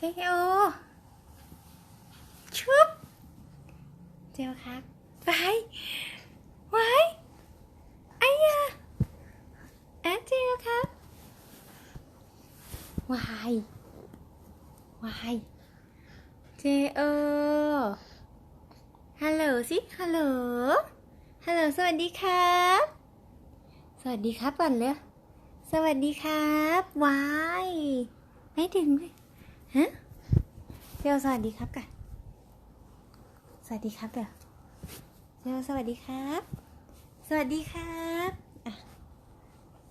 เจโอชุบเจโอครับไปไว้ไอ้ยาแอดเจโอครับวายวายเจโอฮัลโหลสิ ฮัลโหล ฮัลโหล สวัสดีครับ สวัสดีครับก่อนเลย สวัสดีครับวายไม่ถึงเลย ฮะเจลสวัสดีครับกันสวัสดีครับเดี๋ยวเจลสวัสดีครับ สวัสดีครับอะ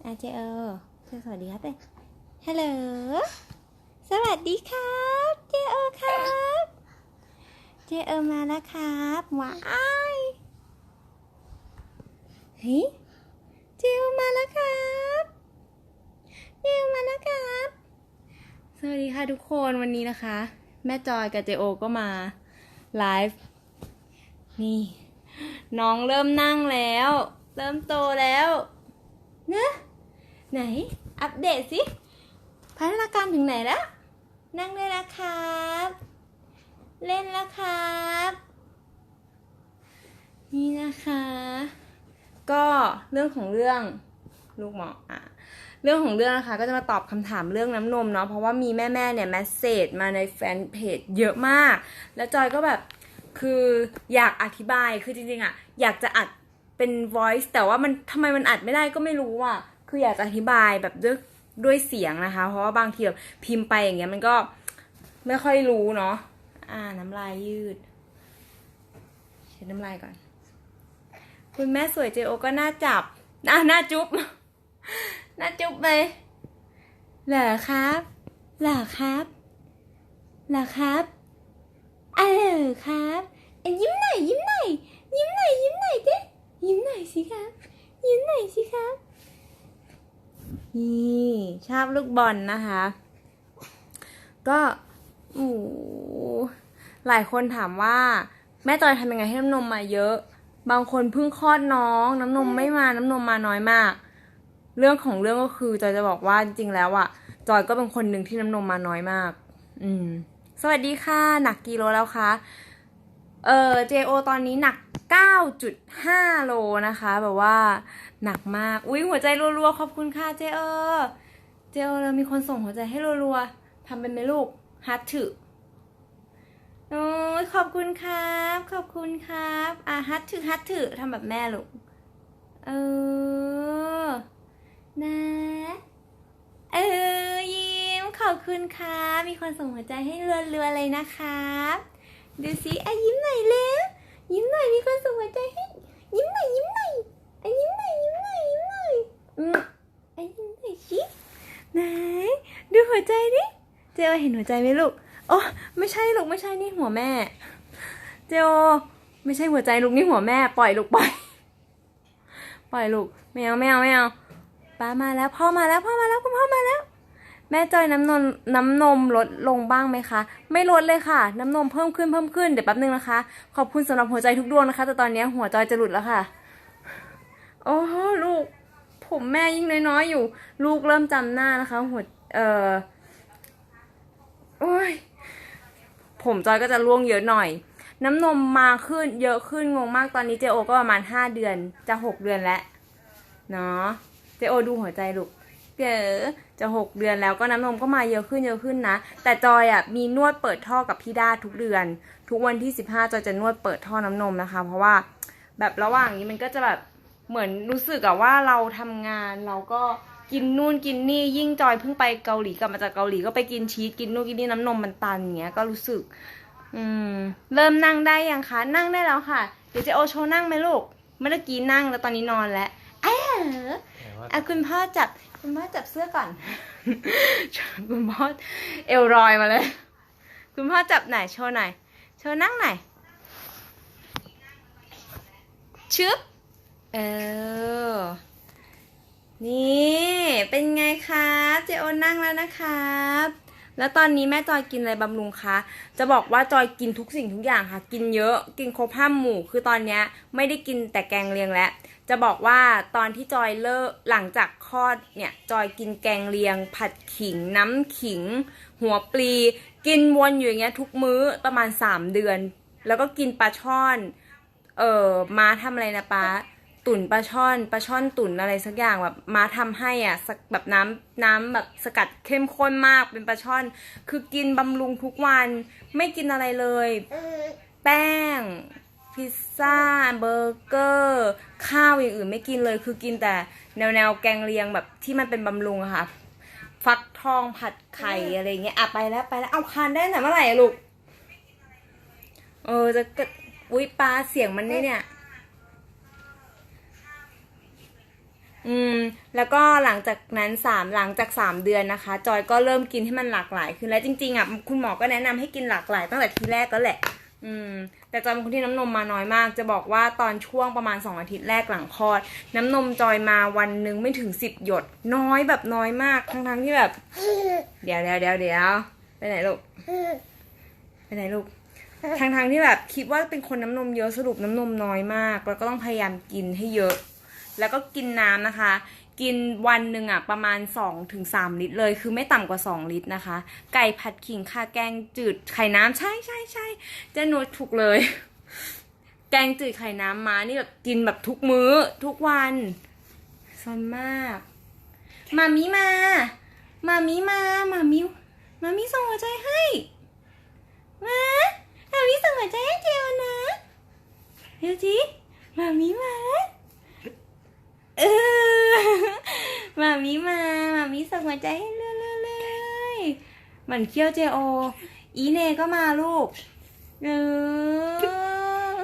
อะเจลเจลสวัสดีครับเลยฮัลโหลสวัสดีครับเจลครับเจลมาแล้วครับว้ายเฮ้ยจิวมาแล้วครับเจิวมาแล้วครับ สวัสดีค่ะทุกคนวันนี้นะคะ แม่จอยกับเจโอก็มาไลฟ์นี่น้องเริ่มนั่งแล้ว เริ่มโตแล้วเนะไหน อัปเดตสิพัฒนาการถึงไหนแล้ว นั่งได้แล้วครับ เล่นแล้วครับ นี่นะคะ ก็เรื่องของเรื่องลูกหมออะ เรื่องของเรื่องนะคะก็จะมาตอบคำถามเรื่องน้ำนมเนาะเพราะว่ามีแม่ๆเนี่ยแมสเซจมาในแฟนเพจเยอะมาก แล้วจอยก็แบบคืออยากอธิบายคือจริงๆอะอยากจะอัดเป็น voice แต่ว่ามันทำไมมันอัดไม่ได้ก็ไม่รู้อะคืออยากจะอธิบายแบบด้วยด้วยเสียงนะคะ เพราะว่าบางทีแบบพิมพ์ไปอย่างเงี้ยมันก็ไม่ค่อยรู้เนาะอ่าน้ำลายยืดเช็ดน้ำลายก่อน คุณแม่สวยเจโอก็น่าจับน่าน่าจุ๊บ น่าจุ๊บเลยเหรอครับเหรอครับเหรอครับอะเหรอครับยิ้มหน่อยยิ้มหน่อยยิ้มหน่อยยิ้มหน่อยเจ๊ยิ้มหน่อยสิครับ ยิ้มหน่อยสิครับนี่ชอบลูกบอลนะคะ ก็โอ้หหลายคนถามว่า แม่จอยทำยังไงให้น้ำนมมาเยอะ บางคนเพิ่งคลอดน้อง น้ำนมไม่มาน้ำนมมาน้อยมาก เรื่องของเรื่องก็คือจอยจะบอกว่าจริงแล้วอะจอยก็เป็นคนหนึ่งที่น้ำนมมาน้อยมาก อืม สวัสดีค่ะ หนักกี่โลแล้วคะ เออ JO ตอนนี้หนัก 9.5 โลนะคะ แบบว่าหนักมาก อุ้ยหัวใจรัวๆ ขอบคุณค่ะ JO JO เรามีคนส่งหัวใจให้รัวๆทำเป็นไหมลูกฮัทถือโอ้ยขอบคุณครับ ขอบคุณครับ อะฮัทถือฮัทถือทำแบบแม่ลูก เออ นะ เออ ยิ้มขอบคุณครับมีคนส่งหัวใจให้เรือๆเลยนะครับดูสิอะยิ้มหน่อยเร็วยิ้มหน่อยมีคนส่งหัวใจให้ยิ้มหน่อยยิ้มหน่อยอะยิ้มหน่อยยิ้มหน่อยยิ้มหน่อยอืมอะยิ้มหน่อยสิไหนดูหัวใจดิเจลเห็นหัวใจไหมลูกโอ้ไม่ใช่ลูกไม่ใช่นี่หัวแม่ เจโอไม่ใช่หัวใจลูกนี่หัวแม่ ปล่อยลูกปล่อยปล่อยลูกไม่เอาไม่เอาไม่เอา ป้ามาแล้วพ่อมาแล้วพ่อมาแล้วคุณพ่อมาแล้ว แม่จอยน้ำนมน้ำนมลดลงบ้างไหมคะ ไม่ลดเลยค่ะ น้ำนมเพิ่มขึ้นเพิ่มขึ้นเดี๋ยวแป๊บนึงนะคะ ขอบคุณสำหรับหัวใจทุกดวงนะคะ แต่ตอนนี้หัวจอยจะหลุดแล้วค่ะ โอ้ลูก ผมแม่ยิ่งน้อยๆอยู่ ลูกเริ่มจำหน้านะคะ หัวเอ่อโอ้ยผมจอยก็จะร่วงเยอะหน่อย น้ำนมมาขึ้นเยอะขึ้นงงมากตอนนี้เจโอก็ประมาณห้าเดือนจะหกเดือนแล้ว เนาะ เจโอดูหัวใจลูกเก๋จะหกเดือนแล้วก็น้ำนมก็มาเยอะขึ้นเยอะขึ้นนะ แต่จอยอะมีนวดเปิดท่อกับพี่ด้าทุกเดือน ทุกวันที่สิบห้าจอยจะนวดเปิดท่อน้ำนมนะคะ เพราะว่าแบบระหว่างนี้มันก็จะแบบเหมือนรู้สึกอะว่าเราทำงานเราก็กินนู่นกินนี่ยิ่งจอยเพิ่งไปเกาหลีกลับมาจากเกาหลีก็ไปกินชีสกินนู่นกินนี่น้ำนมมันตันอย่างเงี้ยก็รู้สึก อืม เริ่มนั่งได้ยังคะ นั่งได้แล้วค่ะเดี๋ยวเจะโอโชว์นั่งไหมลูกเมื่อกี้นั่งแล้วตอนนี้นอนแล้วเออ อะคุณพ่อจับคุณพ่อจับเสื้อก่อน คุณพ่อเอวรอยมาเลย คุณพ่อจับไหนอยโชว์หน่อยโชว์นั่งหน่อยชึบเออ นี่เป็นไงครับเจโอนั่งแล้วนะครับ แล้วตอนนี้แม่จอยกินอะไรบำรุงคะ จะบอกว่าจอยกินทุกสิ่งทุกอย่างค่ะ กินเยอะ กินครบห้าหมู่ คือตอนเนี้ยไม่ได้กินแต่แกงเลียงแล้ว จะบอกว่าตอนที่จอยเลิกหลังจากคลอดเนี่ยจอยกินแกงเลียง ผัดขิง น้ำขิง หัวปลี กินวนอยู่อย่างเงี้ยทุกมื้อประมาณสามเดือน แล้วก็กินปลาช่อน เออมาทำอะไรนะป้าตุ๋นปลาช่อนปลาช่อนตุ๋นอะไรสักอย่างแบบมาทำให้อะสักแบบน้ำน้ำแบบสกัดเข้มข้นมากเป็นปลาช่อน คือกินบำรุงทุกวัน ไม่กินอะไรเลย แป้ง พิซซ่าเบอร์เกอร์ ข้าวอย่างอื่นไม่กินเลย คือกินแต่แนวแนวๆแกงเลียงแบบที่มันเป็นบำรุงอะค่ะ ฟักทองผัดไข่อะไรเงี้ยอะไปแล้วไปแล้วเอาคานได้แต่เมื่อไหร่อะลูก เออจะกระอุ้ยปลาเสียงมันนี่เนี่ย อืม แล้วก็หลังจากนั้นสามหลังจากสามเดือนนะคะ จอยก็เริ่มกินให้มันหลากหลายขึ้นแล้วจริงๆอะคุณหมอก็แนะนำให้กินหลากหลายตั้งแต่ทีแรกก็แหละ อืม แต่จอยเป็นคนที่น้ำนมมาน้อยมาก จะบอกว่าตอนช่วงประมาณสองอาทิตย์แรกหลังคลอด น้ำนมจอยมาวันหนึ่งไม่ถึงสิบหยด น้อยแบบน้อยมากทั้งๆที่แบบ เดี๋ยวเดี๋ยวเดี๋ยวเดี๋ยวไปไหนลูกไปไหนลูกทางทางๆที่แบบคิดว่าเป็นคนน้ำนมเยอะสรุปน้ำนมน้อยมาก แล้วก็ต้องพยายามกินให้เยอะ แล้วก็กินน้ำนะคะ กินวันหนึ่งอะประมาณ2ถึง3ลิตรเลย คือไม่ต่ำกว่า 2 ลิตรนะคะ ไก่ผัดขิงค่ะแกงจืดไข่น้ำใช่ใช่ใช่เจนุชถูกเลย แกงจืดไข่น้ำมานี่แบบกินแบบทุกมื้อทุกวันซนมากมามิมามามิมามามิมามิส่งหัวใจให้มามามิส่งหัวใจให้เจียวนะเดี๋ยวจีมามิมาอมามีมา มา มีส่งหัวใจให้เรื่อยๆเหมือนเคี้ยวเจโอ อีเนก็มาลูกเออ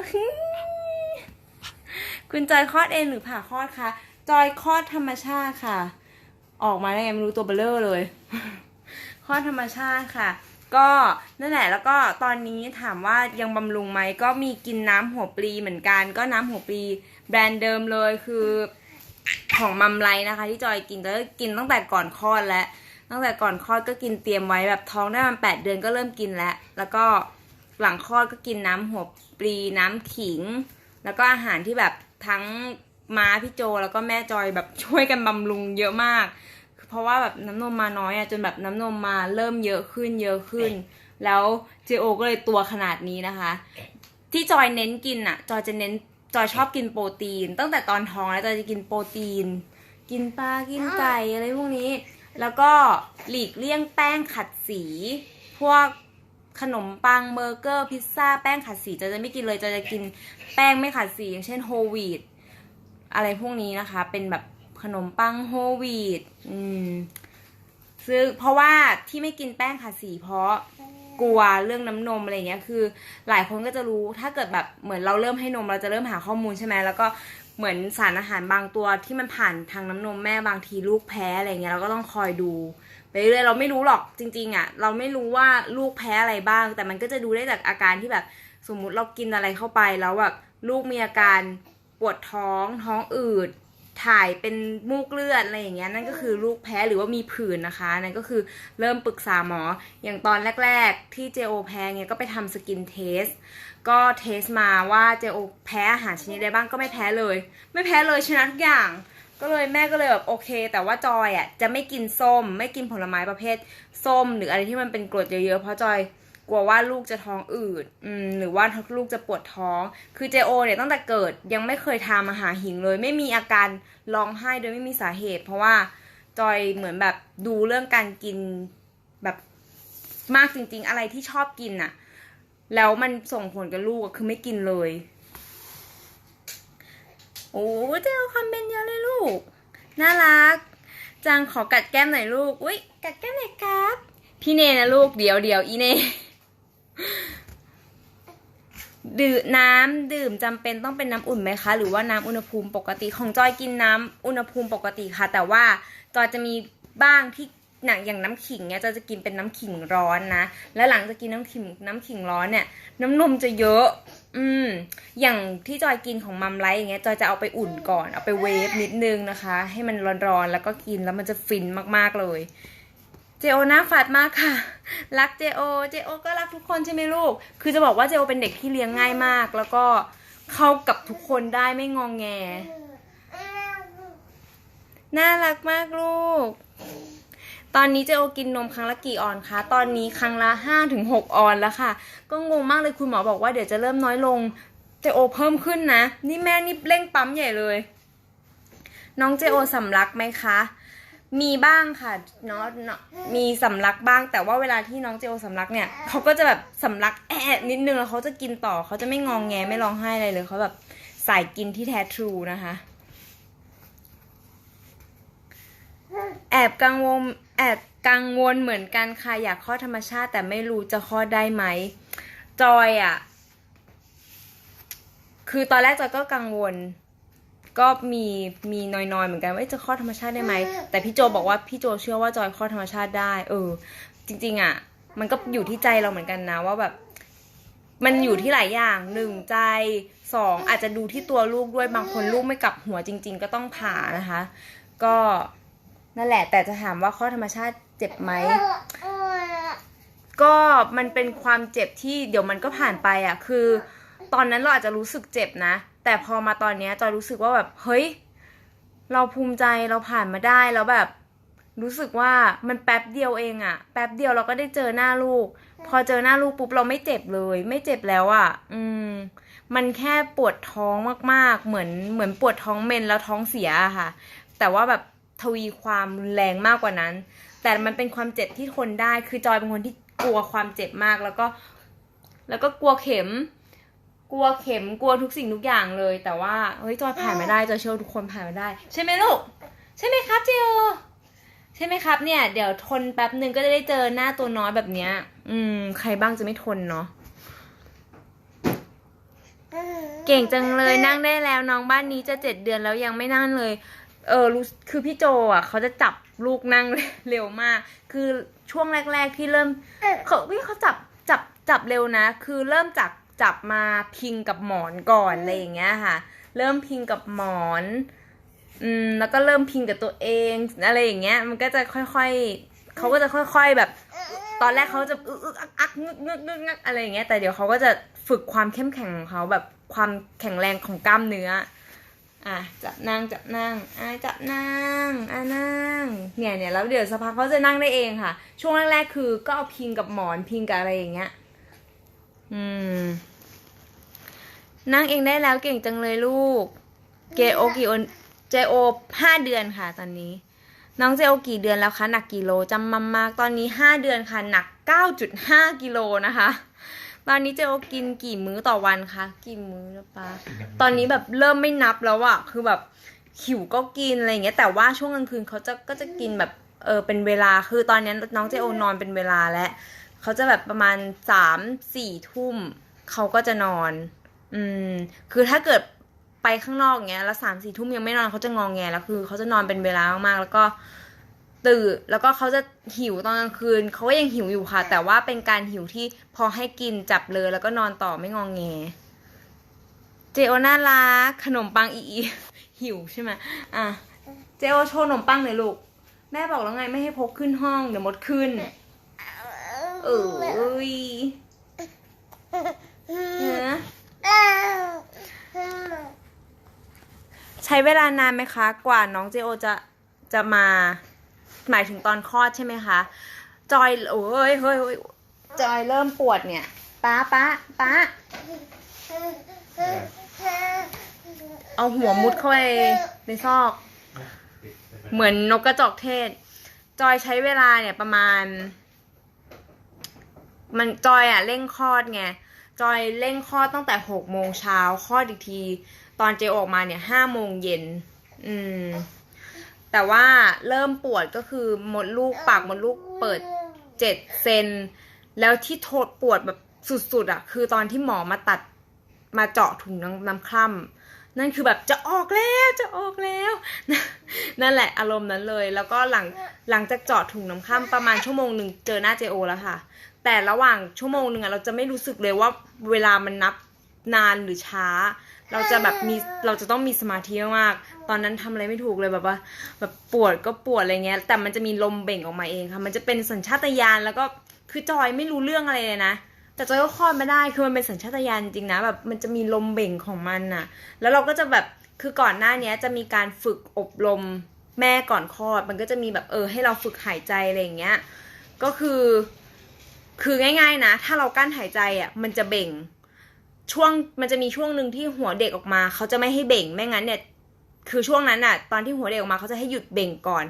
คุณจอยคลอดเองหรือผ่าคลอดคะ จอยคลอดธรรมชาติค่ะ ออกมาได้ไงไม่รู้ตัวเบลเลอร์เลยคลอดธรรมชาติค่ะ ก็นั่นแหละแล้วก็ตอนนี้ถามว่ายังบำรุงไหมก็มีกินน้ำหัวปลีเหมือนกัน ก็น้ำหัวปลีแบรนด์เดิมเลยคือ ของมัมไลนะคะ ที่จอยกินก็กินตั้งแต่ก่อนคลอดแล้วตั้งแต่ก่อนคลอดก็กินเตรียมไว้แบบท้องได้ประมาณแปดเดือนก็เริ่มกินแล้ว แล้วก็หลังคลอดก็กินน้ำหัวปลีน้ำขิง แล้วก็อาหารที่แบบทั้งม้าพี่โจแล้วก็แม่จอยแบบช่วยกันบำรุงเยอะมาก เพราะว่าแบบน้ำนมมาน้อยอะจนแบบน้ำนมมาเริ่มเยอะขึ้นเยอะขึ้น แล้วเจโอก็เลยตัวขนาดนี้นะคะ ที่จอยเน้นกินอะจอยจะเน้น จอยชอบกินโปรตีน ตั้งแต่ตอนท้องแล้วจอยจะกินโปรตีน กินปลากินไก่อะไรพวกนี้ แล้วก็หลีกเลี่ยงแป้งขัดสี พวกขนมปังเบอร์เกอร์พิซซ่าแป้งขัดสีจอยจะไม่กินเลยจอยจะกินแป้งไม่ขัดสีอย่างเช่นโฮลวีตอะไรพวกนี้นะคะ เป็นแบบขนมปังโฮลวีตอืมซึ่งเพราะว่าที่ไม่กินแป้งขัดสีเพราะ กลัวเรื่องน้ำนมอะไรเงี้ยคือ หลายคนก็จะรู้ถ้าเกิดแบบเหมือนเราเริ่มให้นมเราจะเริ่มหาข้อมูลใช่ไหมแล้วก็เหมือนสารอาหารบางตัวที่มันผ่านทางน้ำนมแม่บางทีลูกแพ้อะไรเงี้ยเราก็ต้องคอยดูไปเรื่อยเราไม่รู้หรอกจริง ๆอะเราไม่รู้ว่าลูกแพ้อะไรบ้าง แต่มันก็จะดูได้จากอาการที่แบบสมมุติเรากินอะไรเข้าไปแล้วแบบลูกมีอาการปวดท้องท้องอืด ถ่ายเป็นมูกเลือดอะไรอย่างเงี้ยนั่นก็คือลูกแพ้หรือว่ามีผื่นนะคะ นั่นก็คือเริ่มปรึกษาหมออย่างตอนแรก ๆ ที่เจโอแพ้เนี่ยก็ไปทำสกินเทส ก็เทสมาว่าเจโอแพ้อาหารชนิดใดบ้างก็ไม่แพ้เลย ไม่แพ้เลยชนะทุกอย่าง ก็เลยแม่ก็เลยแบบโอเค แต่ว่าจอยอะจะไม่กินส้ม ไม่กินผลไม้ประเภทส้ม หรืออะไรที่มันเป็นกรดเยอะๆเพราะจอย กลัวว่าลูกจะท้องอืดอืมหรือว่าลูกจะปวดท้อง คือเจโอเนี่ยตั้งแต่เกิดยังไม่เคยทานอาหารหิงเลย ไม่มีอาการร้องไห้โดยไม่มีสาเหตุ เพราะว่าจอยเหมือนแบบดูเรื่องการกินแบบมากจริง ๆ อะไรที่ชอบกินน่ะ แล้วมันส่งผลกับลูกคือไม่กินเลย โอ้เจโอคอมเมนต์เยอะเลยลูก น่ารัก จังขอกัดแก้มหน่อยลูก อุ้ยกัดแก้มหน่อยครับ พี่เนนะลูกเดี๋ยวเดี๋ยวอีเน ดื่มน้ำดื่มจำเป็นต้องเป็นน้ำอุ่นไหมคะ หรือว่าน้ำอุณหภูมิปกติของจอยกินน้ำอุณหภูมิปกติค่ะ แต่ว่าจอยจะมีบ้างที่หนังอย่างน้ำขิงเนี่ยจอยจะกินเป็นน้ำขิงร้อนนะ แล้วหลังจากกินน้ำขิงน้ำขิงร้อนเนี่ย น้ำนมจะเยอะ อืม อย่างที่จอยกินของมัมไลท์อย่างเงี้ยจอยจะเอาไปอุ่นก่อนเอาไปเวฟนิดนึงนะคะ ให้มันร้อนๆแล้วก็กินแล้วมันจะฟินมากๆเลย เจโอหน้าฝาดมากค่ะ รักเจโอ เจโอก็รักทุกคนใช่ไหมลูก คือจะบอกว่าเจโอเป็นเด็กที่เลี้ยงง่ายมาก แล้วก็เข้ากับทุกคนได้ไม่งองแง น่ารักมากลูก ตอนนี้เจโอกินนมครั้งละกี่ออนคะ ตอนนี้ครั้งละห้าถึงหกออนแล้วค่ะ ก็งงมากเลยคุณหมอบอกว่าเดี๋ยวจะเริ่มน้อยลง เจโอเพิ่มขึ้นนะ นี่แม่นี่เร่งปั๊มใหญ่เลย น้องเจโอสำลักไหมคะ มีบ้างค่ะเนาะเนาะมีสำลักบ้าง แต่ว่าเวลาที่น้องเจโอสำลักเนี่ยเขาก็จะแบบสำลักแอะนิดนึงแล้วเขาจะกินต่อเขาจะไม่งองแงไม่ร้องไห้อะไรเลยเขาแบบสายกินที่แท้ทรูนะคะ แอบกังวลแอบกังวลเหมือนกันค่ะอยากคลอธรรมชาติ แต่ไม่รู้จะคลอดได้ไหมจอยอะ่ะ คือตอนแรกจอยก็กังวล ก็มีมีนอยๆเหมือนกันว่าเอ๊ะจะคลอดธรรมชาติได้ไหมแต่พี่โจบอกว่าพี่โจเชื่อว่าจอยคลอดธรรมชาติได้ เออ จริง ๆ อะ มันก็อยู่ที่ใจเราเหมือนกันนะว่าแบบ มันอยู่ที่หลายอย่างหนึ่งใจสองอาจจะดูที่ตัวลูกด้วยบางคนลูกไม่กลับหัวจริง ๆ ก็ต้องผ่านะคะ ก็นั่นแหละ แต่จะถามว่าคลอดธรรมชาติเจ็บไหมก็มันเป็นความเจ็บที่เดี๋ยวมันก็ผ่านไปอะ คือ ตอนนั้นเราอาจจะรู้สึกเจ็บนะ แต่พอมาตอนเนี้ยจอยรู้สึกว่าแบบเฮ้ย เราภูมิใจเราผ่านมาได้แล้วแบบ รู้สึกว่ามันแป๊บเดียวเองอะแป๊บเดียวเราก็ได้เจอหน้าลูก พอเจอหน้าลูกปุ๊บเราไม่เจ็บเลย ไม่เจ็บแล้วอะอืม มันแค่ปวดท้องมากๆ เหมือนเหมือนปวดท้องเมนแล้วท้องเสียค่ะ แต่ว่าแบบทวีความรุนแรงมากกว่านั้น แต่มันเป็นความเจ็บที่ทนได้ คือจอยเป็นคนที่กลัวความเจ็บมากแล้วก็ แล้วก็กลัวเข็ม กลัวเข็มกลัวทุกสิ่งทุกอย่างเลย แต่ว่าเฮ้ยจอยผ่านมาได้จอยเชื่อทุกคนผ่านมาได้ ใช่ไหมลูก ใช่ไหมครับเจโอใช่ไหมครับเนี่ย เดี๋ยวทนแป๊บหนึ่งก็จะได้เจอหน้าตัวน้อยแบบเนี้ย อืม ใครบ้างจะไม่ทนเนาะเก่งจังเลยนั่งได้แล้วน้องบ้านนี้จะเจ็ดเดือนแล้วยังไม่นั่งเลย เออรู้คือพี่โจอะ เขาจะจับลูกนั่งเร็วมาก คือช่วงแรก ๆที่เริ่มเขาพี่เขาจับจับจับเร็วนะ คือเริ่มจาก จับมาพิงกับหมอนก่อนอะไรอย่างเงี้ยค่ะ เริ่มพิงกับหมอนอืมแล้วก็เริ่มพิงกับตัวเองอะไรอย่างเงี้ย มันก็จะค่อยๆเขาก็จะค่อย ๆแบบ ตอนแรกเขาจะอึกอึกอักอักงึกงึกงึกงักอะไรอย่างเงี้ยแต่เดี๋ยวเขาก็จะฝึกความเข้มแข็งของเขาแบบความแข็งแรงของกล้ามเนื้ออะจับนั่งจับนั่งอะจับนั่งอะนั่งเนี่ยเนี่ยแล้วเดี๋ยวสักพักเขาจะนั่งได้เองค่ะ ช่วงแรกๆคือก็เอาพิงกับหมอนพิงกับอะไรอย่างเงี้ย อืม นั่งเองได้แล้วเก่งจังเลยลูก เกโอกี่อนเจโอห้าเดือนค่ะตอนนี้ น้องเจโอกี่เดือนแล้วคะหนักกี่โลจำมามากตอนนี้ห้าเดือนค่ะหนักเก้าจุดห้ากิโลนะคะ ตอนนี้เจโอกินกี่มื้อต่อวันคะกี่มื้อนะปะตอนนี้แบบเริ่มไม่นับแล้วอะคือแบบหิวก็กินอะไรอย่างเงี้ยแต่ว่าช่วงกลางคืนเขาจะก็จะกินแบบเออเป็นเวลาคือตอนนี้น้องเจโอนอนเป็นเวลาแล้วเขาจะแบบประมาณสามสี่ทุ่มเขาก็จะนอน อืม คือถ้าเกิดไปข้างนอกเงี้ย แล้วสามสี่ทุ่มยังไม่นอนเขาจะงองแงแล้วคือเขาจะนอนเป็นเวลามากๆแล้วก็ตื่นแล้วก็เขาจะหิวตอนกลางคืนเขาก็ยังหิวอยู่ค่ะ แต่ว่าเป็นการหิวที่พอให้กินจับเลยแล้วก็นอนต่อไม่งองแง เจโอน่ารักขนมปังอีอีหิวใช่ไหมอะเจโอโชว์ขนมปังหน่อยลูก แม่บอกแล้วไงไม่ให้พกขึ้นห้องเดี๋ยวมดขึ้นเอ้ยนะ ใช้เวลานานไหมคะ กว่าน้องเจโอจะจะมาหมายถึงตอนคลอดใช่ไหมคะ จอยโอ้ยเฮ้ยเฮ้ยจอยเริ่มปวดเนี่ยป้าป้าป้าเอาหัวมุดเข้าไปในซอก เหมือนนกกระจอกเทศ จอยใช้เวลาเนี่ยประมาณ มันจอยอะเร่งคลอดไง จอยเร่งคลอดตั้งแต่หกโมงเช้าคลอดอีกที ตอนเจออกมาเนี่ยห้าโมงเย็น อืม แต่ว่าเริ่มปวดก็คือมดลูกปากมดลูกเปิดเจ็ดเซน แล้วที่โทษปวดแบบสุดๆอะ่ะ คือตอนที่หมอมาตัดมาเจาะถุงน้ำน้ำคร่ำนั่นคือแบบจะออกแล้วจะออกแล้ว นั่นแหละอารมณ์นั้นเลย แล้วก็หลังหลังจากเจาะถุงน้ำคร่ำประมาณชั่วโมงหนึ่งเจอหน้าเจโอแล้วค่ะ แต่ระหว่างชั่วโมงหนึ่งอะเราจะไม่รู้สึกเลยว่าเวลามันนับนานหรือช้า เราจะแบบมีเราจะต้องมีสมาธิมากตอนนั้นทำอะไรไม่ถูกเลยแบบว่า แบบปวดก็ปวดอะไรเงี้ย แต่มันจะมีลมเบ่งออกมาเองค่ะ มันจะเป็นสัญชาตญาณแล้วก็คือจอยไม่รู้เรื่องอะไรเลยนะแต่จอยก็คลอดมาได้คือมันเป็นสัญชาตญาณจริงนะแบบมันจะมีลมเบ่งของมันน่ะแล้วเราก็จะแบบคือก่อนหน้าเนี้ยจะมีการฝึกอบรมแม่ก่อนคลอด มันก็จะมีแบบเออให้เราฝึกหายใจอะไรอย่างเงี้ย ก็คือ คือง่าย ๆ นะ ถ้าเรากั้นหายใจอะ มันจะเบ่ง ช่วงมันจะมีช่วงหนึ่งที่หัวเด็กออกมา เขาจะไม่ให้เบ่ง ไม่งั้นเนี่ย คือช่วงนั้นอะ ตอนที่หัวเด็กออกมาเขาจะให้หยุดเบ่งก่อน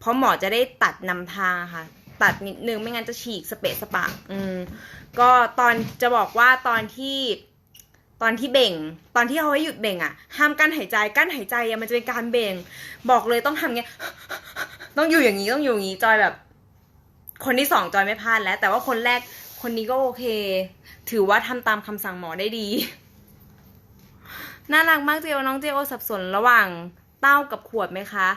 เพราะหมอจะได้ตัดนำทางค่ะ ตัดนิดนึงไม่งั้นจะฉีกสเปะสปะ อืม ก็ตอนจะบอกว่าตอนที่ตอนที่เบ่ง ตอนที่เขาให้หยุดเบ่งอะ ห้ามกั้นหายใจ กั้นหายใจอะมันจะเป็นการเบ่ง บอกเลยต้องทำเงี้ย ต้องอยู่อย่างนี้ ต้องอยู่อย่างนี้ จอยแบบ คนที่สองจอยไม่พลาดแล้ว แต่ว่าคนแรกคนนี้ก็โอเค ถือว่าทำตามคำสั่งหมอได้ดี น่ารักมากเจโอน้องเจโอสับสนระหว่างเต้ากับขวดไหมคะ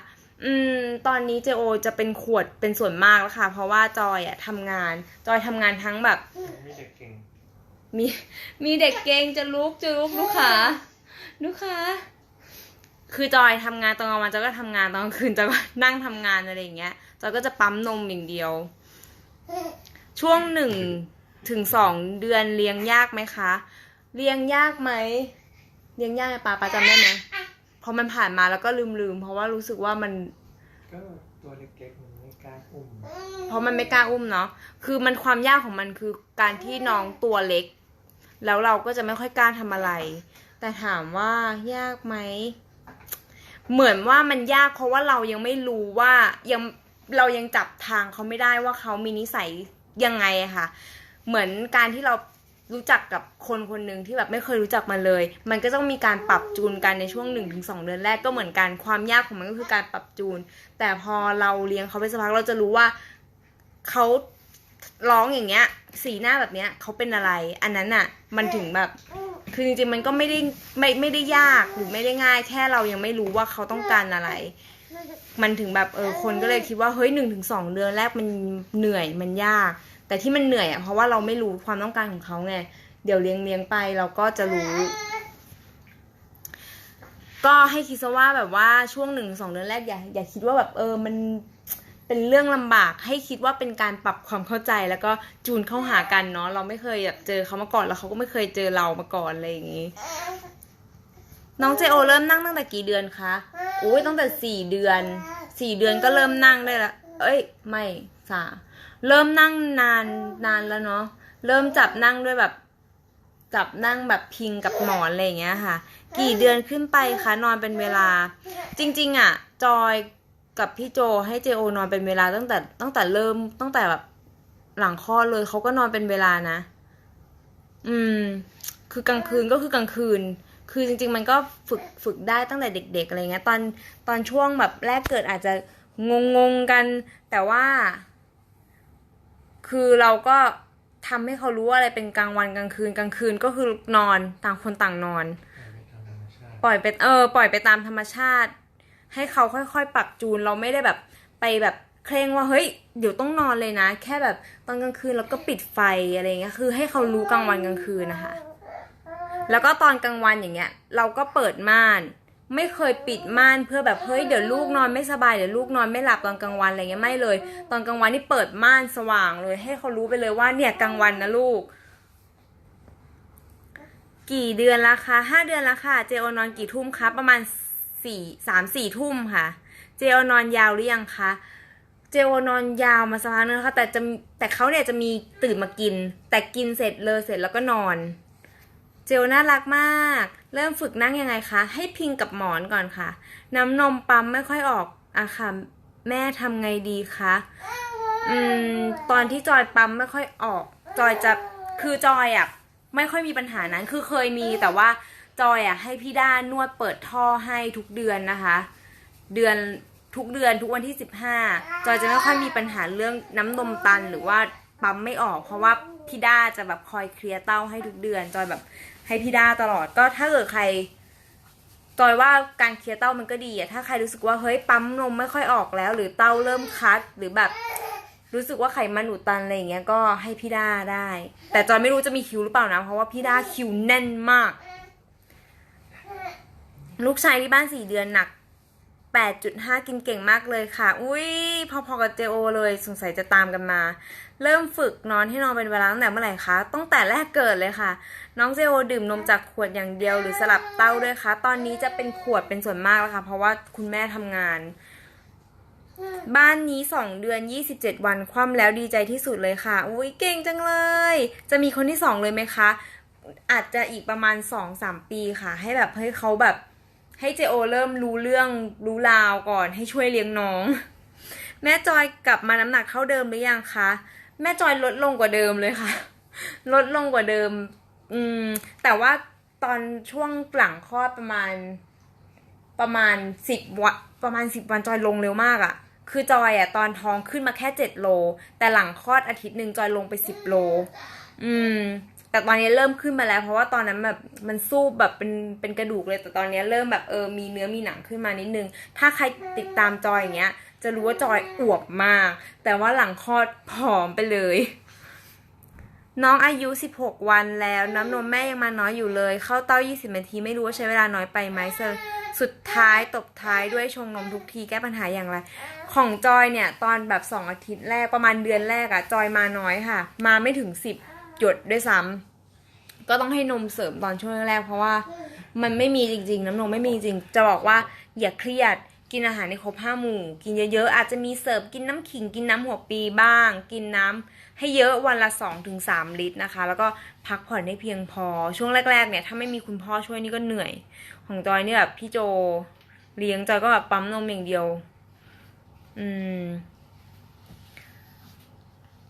อืม ตอนนี้เจโอจะเป็นขวดเป็นส่วนมากแล้วค่ะ เพราะว่าจอยอะทำงาน จอยทำงานทั้งแบบ มีเด็กเก่ง มีมีเด็กเกงจะลุกจะลุกลูกขาลูกขาคือจอยทำงานตอนกลางวันจอยก็ทำงานตอนกลางคืนจอยก็นั่งทำงานอะไรอย่างเงี้ยจอยก็จะปั๊มนมอย่างเดียว ช่วงหนึ่งถึงสองเดือนเลี้ยงยากไหมคะ เลี้ยงยากไหมเลี้ยงยากไหมปาปาจำได้ไหมพอมันผ่านมาแล้วก็ลืมลืมๆเพราะว่ารู้สึกว่ามันก็ตัวเล็กๆมันไม่กล้าอุ้มเพราะมันไม่กล้าอุ้มเนาะคือมันความยากของมันคือการที่น้องตัวเล็ก แล้วเราก็จะไม่ค่อยกล้าทำอะไร แต่ถามว่ายากไหมเหมือนว่ามันยากเพราะว่าเรายังไม่รู้ว่ายัง เรายังจับทางเขาไม่ได้ว่าเขามีนิสัยยังไงค่ะ เหมือนการที่เรารู้จักกับคนคนหนึ่งที่แบบไม่เคยรู้จักมาเลย มันก็ต้องมีการปรับจูนกันในช่วงหนึ่งถึงสองเดือนแรกก็เหมือนกันความยากของมันก็คือการปรับจูน แต่พอเราเลี้ยงเขาไปสักพักเราจะรู้ว่าเขาร้องอย่างเงี้ย สีหน้าแบบเนี้ยเขาเป็นอะไร อันนั้นอะ มันถึงแบบ คือจริงๆมันก็ไม่ได้ไม่ไม่ได้ยากหรือไม่ได้ง่าย แค่เรายังไม่รู้ว่าเขาต้องการอะไร มันถึงแบบเออคนก็เลยคิดว่าเฮ้ยหนึ่งถึงสองเดือนแรกมันเหนื่อยมันยาก แต่ที่มันเหนื่อยอะเพราะว่าเราไม่รู้ความต้องการของเขาไงเดี๋ยวเลี้ยงเลี้ยงไปเราก็จะรู้ ก็ให้คิดซะว่าแบบว่าช่วงหนึ่งสองเดือนแรกอย่าอย่าคิดว่าแบบเออมันเป็นเรื่องลำบากให้คิดว่าเป็นการปรับความเข้าใจแล้วก็จูนเข้าหากันเนาะเราไม่เคยแบบเจอเขามาก่อนแล้วเขาก็ไม่เคยเจอเรามาก่อนอะไรอย่างงี้ น้องเจโอเริ่มนั่งตั้งแต่กี่เดือนคะอุ้ยตั้งแต่สี่เดือน สี่เดือนก็เริ่มนั่งได้ละ เอ้ย ไม่สาเริ่มนั่งนานนานแล้วเนาะ เริ่มจับนั่งด้วยแบบ จับนั่งแบบพิงกับหมอนอะไรอย่างเงี้ยค่ะ กี่เดือนขึ้นไปคะนอนเป็นเวลา จริง ๆ อะ จอยกับพี่โจให้เจโอนอนเป็นเวลาตั้งแต่ตั้งแต่เริ่มตั้งแต่แบบหลังคลอดเลยเขาก็นอนเป็นเวลานะ อืม คือกลางคืนก็คือกลางคืน คือจริง ๆ มันก็ฝึกฝึกได้ตั้งแต่เด็ก ๆอะไรเงี้ยตอนตอนช่วงแบบแรกเกิดอาจจะงงงๆกัน แต่ว่า คือเราก็ทำให้เขารู้ว่าอะไรเป็นกลางวันกลางคืนกลางคืนก็คือนอนต่างคนต่างนอนปล่อยไปตามธรรมชาติปล่อยไปเออ ปล่อยไปตามธรรมชาติ ให้เขาค่อยๆปรับจูนเราไม่ได้แบบไปแบบเคร่งว่าเฮ้ยเดี๋ยวต้องนอนเลยนะ แค่แบบตอนกลางคืนเราก็ปิดไฟอะไรเงี้ยคือให้เขารู้กลางวันกลางคืนนะคะ แล้วก็ตอนกลางวันอย่างเงี้ย เราก็เปิดม่าน ไม่เคยปิดม่านเพื่อแบบเฮ้ยเดี๋ยวลูกนอนไม่สบายเดี๋ยวลูกนอนไม่หลับตอนกลางวันอะไรเงี้ยไม่เลย ตอนกลางวันนี่เปิดม่านสว่างเลย ให้เขารู้ไปเลยว่าเนี่ยกลางวันนะลูก กี่เดือนละคะห้าเดือนละค่ะ เจโอนอนกี่ทุ่มคะประมาณสี่สามสี่ทุ่มค่ะ เจโอนอนยาวหรือยังคะเจโอนอนยาวมาสักพักนึงแล้วค่ะแต่จะแต่เขาเนี่ยจะมีตื่นมากิน แต่กินเสร็จเลยเสร็จแล้วก็นอน เจลน่ารักมาก เริ่มฝึกนั่งยังไงคะ ให้พิงกับหมอนก่อนค่ะ น้ำนมปั๊มไม่ค่อยออกอะค่ะ แม่ทำไงดีคะ อืม ตอนที่จอยปั๊มไม่ค่อยออก จอยจะ คือจอยอะไม่ค่อยมีปัญหานั้น คือเคยมีแต่ว่าจอยอะให้พี่ด้านนวดเปิดท่อให้ทุกเดือนนะคะ เดือนทุกเดือนทุกวันที่สิบห้าจอยจะไม่ค่อยมีปัญหาเรื่องน้ำนมตันหรือว่าปั๊มไม่ออก เพราะว่าพี่ด้าจะแบบคอยเคลียร์เต้าให้ทุกเดือน จอยแบบ ให้พี่ด้าตลอดก็ถ้าเกิดใครจอยว่าการเคลียร์เต้ามันก็ดีอะถ้าใครรู้สึกว่าเฮ้ยปั๊มนมไม่ค่อยออกแล้ว หรือเต้าเริ่มคัดหรือแบบรู้สึกว่าไขมันอุดตันอะไรอย่างเงี้ยก็ให้พี่ด้าได้ แต่จอยไม่รู้จะมีคิวหรือเปล่านะเพราะว่าพี่ด้าคิวแน่นมาก ลูกชายที่บ้านสี่เดือนหนัก 8.5 กินเก่งมากเลยค่ะ อุ้ยพอๆกับเจโอเลย สงสัยจะตามกันมา เริ่มฝึกนอนให้นอนเป็นเวลาตั้งแต่เมื่อไหร่คะ ตั้งแต่แรกเกิดเลยค่ะ น้องเจโอดื่มนมจากขวดอย่างเดียวหรือสลับเต้าด้วยคะ ตอนนี้จะเป็นขวดเป็นส่วนมากแล้วค่ะ เพราะว่าคุณแม่ทำงาน บ้านนี้สองเดือน 27 วันคว่ำแล้วดีใจที่สุดเลยค่ะ อุ้ยเก่งจังเลย จะมีคนที่สองเลยไหมคะ อาจจะอีกประมาณสองสามปีค่ะ ให้แบบให้เขาแบบ ให้เจโอเริ่มรู้เรื่องรู้ราวก่อนให้ช่วยเลี้ยงน้อง แม่จอยกลับมาน้ำหนักเท่าเดิมหรือยังคะ แม่จอยลดลงกว่าเดิมเลยค่ะ ลดลงกว่าเดิม อืม แต่ว่าตอนช่วงหลังคลอดประมาณ ประมาณสิบวันประมาณสิบวันจอยลงเร็วมากอะ่ะ คือจอยอะ่ะตอนท้องขึ้นมาแค่เจ็ดโล แต่หลังคลอดอาทิตย์หนึ่งจอยลงไปสิบโล อืม แต่ตอนนี้เริ่มขึ้นมาแล้ว เพราะว่าตอนนั้นแบบมันสู้แบบเป็นเป็นกระดูกเลยแต่ตอนนี้เริ่มแบบเออมีเนื้อมีหนังขึ้นมานิดนึง ถ้าใครติดตามจอยอย่างเงี้ย จะรู้ว่าจอยอวบมาก แต่ว่าหลังคลอดผอมไปเลย น้องอายุ 16 วันแล้ว น้ำนมแม่ยังมาน้อยอยู่เลย เข้าเต้า 20 นาทีไม่รู้ว่าใช้เวลาน้อยไปไหมเซอร์สุดท้ายตบท้ายด้วยชงนมทุกทีแก้ปัญหาอย่างไร ของจอยเนี่ย ตอนแบบ 2 อาทิตย์แรกประมาณเดือนแรกอะจอยมาน้อยค่ะ มาไม่ถึง 10 หยดด้วยซ้ำก็ต้องให้นมเสริมตอนช่วงแรกเพราะว่ามันไม่มีจริง ๆ น้ำนมไม่มีจริง จะบอกว่าอย่าเครียดกินอาหารในครบห้าหมู่ กินเยอะๆอาจจะมีเสิร์ฟกินน้ำขิงกินน้ำหัวปีบ้าง กินน้ำให้เยอะวันละ2อถึงสลิตรนะคะ แล้วก็พักผ่อนให้เพียงพอช่วงแรกๆเนี่ยถ้าไม่มีคุณพ่อช่วยนี่ก็เหนื่อย ของจอยเนี่ยแบบพี่โจเลี้ยงจอยก็แบบปั๊มนมอย่างเดียว อืม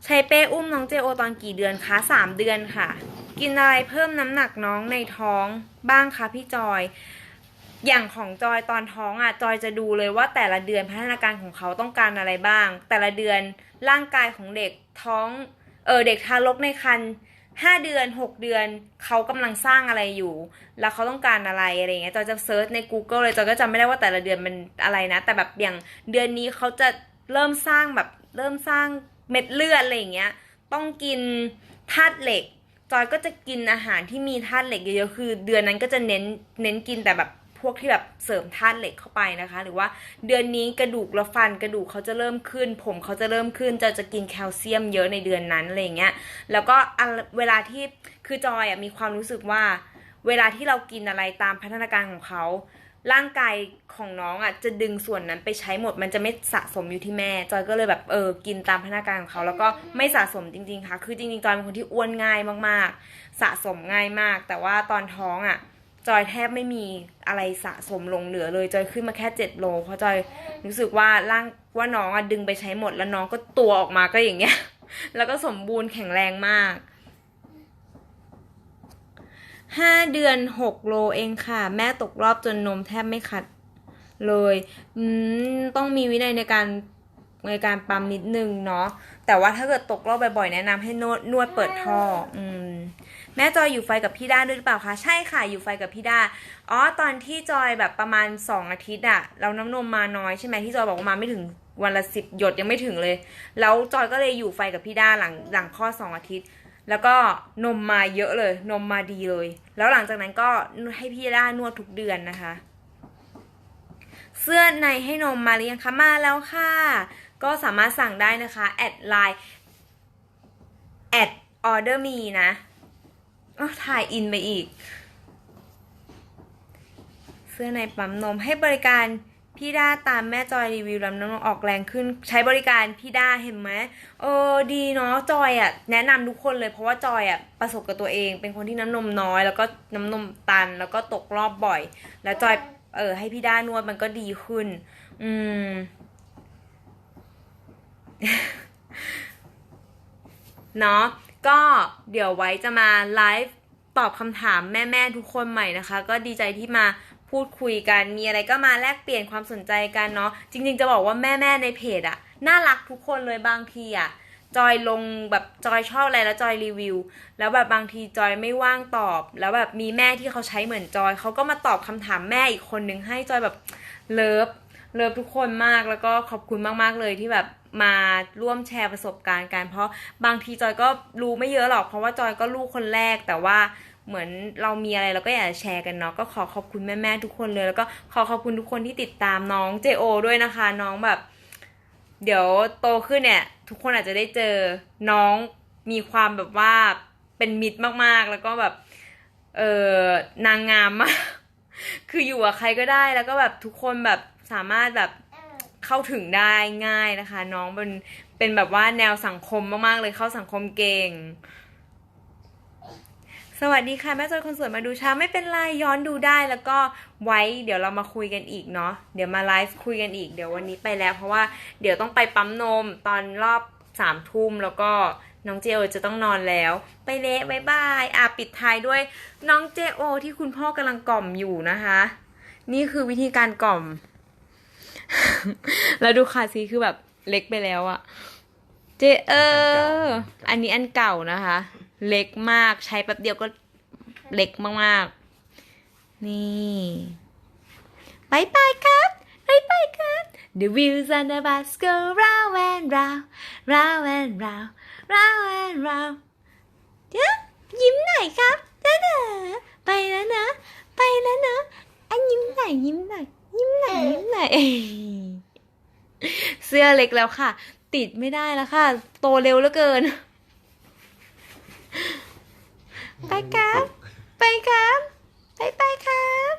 ใช้เป้อุ้มน้องเจโอตอนกี่เดือนคะสามเดือนค่ะ กินอะไรเพิ่มน้ำหนักน้องในท้องบ้างคะพี่จอย อย่างของจอยตอนท้องอะจอยจะดูเลยว่าแต่ละเดือนพัฒนาการของเขาต้องการอะไรบ้าง แต่ละเดือนร่างกายของเด็กท้องเออเด็กทารกในครรภ์ห้าเดือนหกเดือนเขากำลังสร้างอะไรอยู่ แล้วเขาต้องการอะไรอะไรเงี้ยจอยจะเซิร์ชใน Google เลยจอยก็จำไม่ได้ว่าแต่ละเดือนมันอะไรนะ แต่แบบอย่างเดือนนี้เขาจะเริ่มสร้างแบบเริ่มสร้าง เม็ดเลือดอะไรอย่างเงี้ย ต้องกินธาตุเหล็ก จอยก็จะกินอาหารที่มีธาตุเหล็กเยอะๆคือ เดือนนั้นก็จะเน้นเน้นกินแต่แบบพวกที่แบบเสริมธาตุเหล็กเข้าไปนะคะ หรือว่าเดือนนี้กระดูกและฟันกระดูกเขาจะเริ่มขึ้น ผมเขาจะเริ่มขึ้นจอยจะกินแคลเซียมเยอะในเดือนนั้นอะไรเงี้ยแล้วก็เวลาที่คือจอยอมีความรู้สึกว่า เวลาที่เรากินอะไรตามพัฒนาการของเขา ร่างกายของน้องอะจะดึงส่วนนั้นไปใช้หมด มันจะไม่สะสมอยู่ที่แม่ จอยก็เลยแบบเออกินตามพัฒนาการของเขา แล้วก็ไม่สะสมจริง ๆ ค่ะ คือจริงๆจอยเป็นคนที่อ้วนง่ายมากๆ สะสมง่ายมาก แต่ว่าตอนท้องอะจอยแทบไม่มีอะไรสะสมลงเหลือเลย จอยขึ้นมาแค่เจ็ดโล เพราะจอยรู้สึกว่าร่างว่าน้องอะดึงไปใช้หมด แล้วน้องก็ตัวออกมาก็อย่างเงี้ย แล้วก็สมบูรณ์แข็งแรงมาก ห้าเดือนหกโลเองค่ะ แม่ตกรอบจนนมแทบไม่ขัดเลยต้องมีวินัยในการในการปั๊มนิดนึงเนาะแต่ว่าถ้าเกิดตกรอบบ่อยๆ แนะนำให้นวดนวดเปิดท่ออืมแม่จอยอยู่ไฟกับพี่ด้าด้วยหรือเปล่าคะใช่ค่ะอยู่ไฟกับพี่ด้าอ๋อตอนที่จอยแบบประมาณสองอาทิตย์อะเราน้ำนมมาน้อยใช่ไหมที่จอยบอกว่ามาไม่ถึงวันละสิบหยดยังไม่ถึงเลย แล้วจอยก็เลยอยู่ไฟกับพี่ด้าหลังหลังคลอสองอาทิตย์ แล้วก็นมมาเยอะเลย นมมาดีเลย แล้วหลังจากนั้นก็ให้พี่ด้านวดทุกเดือนนะคะ เสื้อในให้นมมาหรือยังคะมาแล้วค่ะ ก็สามารถสั่งได้นะคะแอดไลน์แอดออเดอร์มีนะถ่ายอินไปอีก เสื้อในปั๊มนมให้บริการ พี่ด้าตามแม่จอยรีวิวลำน้ำนมออกแรงขึ้นใช้บริการพี่ด้าเห็นไหมเออดีเนาะจอยอะ่ะแนะนำทุกคนเลยเพราะว่าจอยอะ่ะประสบกับตัวเอง เป็นคนที่น้ำนมน้อย แล้วก็น้ำนมตัน แล้วก็ตกรอบบ่อย แล้วจอยเออให้พี่ด้านวดมันก็ดีขึ้น อืม เนาะก็เดี๋ยวไว้จะมาไลฟ์ตอบคำถามแม่ ๆ ทุกคนใหม่นะคะ ก็ดีใจที่มา พูดคุยกัน มีอะไรก็มาแลกเปลี่ยนความสนใจกันเนาะจริง ๆ จะบอกว่าแม่ๆในเพจอะน่ารักทุกคนเลยบางทีอะจอยลงแบบจอยชอบอะไรแล้วจอยรีวิว แล้วแบบบางทีจอยไม่ว่างตอบ แล้วแบบมีแม่ที่เขาใช้เหมือนจอยเขาก็มาตอบคำถามแม่อีกคนนึงให้จอยแบบเลิฟเลิฟทุกคนมากแล้วก็ขอบคุณมากๆเลยที่แบบมาร่วมแชร์ประสบการณ์กัน เพราะบางทีจอยก็รู้ไม่เยอะหรอกเพราะว่าจอยก็ลูกคนแรกแต่ว่า เหมือนเรามีอะไรเราก็อยากจะแชร์กันเนาะก็ขอขอบคุณแม่ๆทุกคนเลย แล้วก็ขอขอบคุณทุกคนที่ติดตามน้องเจโอด้วยนะคะ น้องแบบ เดี๋ยวโตขึ้นเนี่ย ทุกคนอาจจะได้เจอน้องมีความแบบว่าเป็นมิตรมากๆ แล้วก็แบบเออนางงามมากคืออยู่กับใครก็ได้แล้วก็แบบทุกคนแบบสามารถแบบเข้าถึงได้ง่ายนะคะ น้องเป็นเป็นแบบว่าแนวสังคมมากๆเลยเข้าสังคมเก่ง สวัสดีค่ะ แม่จอยคนสวยมาดูเช้าไม่เป็นไรย้อนดูได้แล้วก็ไว้เดี๋ยวเรามาคุยกันอีกเนาะเดี๋ยวมาไลฟ์คุยกันอีกเดี๋ยววันนี้ไปแล้วเพราะว่าเดี๋ยวต้องไปปั๊มนมตอนรอบสามทุ่มแล้วก็น้องเจโอจะต้องนอนแล้ว ไปเละบายบายอะปิดท้ายด้วยน้องเจโอที่คุณพ่อกำลังกล่อมอยู่นะคะ นี่คือวิธีการกล่อม แล้วดูคาซีคือแบบเล็กไปแล้วอะเจเอออันนี้อันเก่านะคะ เล็กมากใช้แป๊บเดียวก็เล็กมากๆ นี่บายบายครับบายบายครับ The wheels on the bus go round and round round and round round and round เดี๋ยวยิ้มหน่อยครับเด้อไปแล้วนะ ไปแล้วนะอันยิ้มหน่อยยิ้มหน่อยยิ้มหน่อยยิ้มหน่อยเสื้อเล็กแล้วค่ะ ติดไม่ได้แล้วค่ะ โตเร็วเหลือเกิน ไปครับ ไปครับไปไปครับ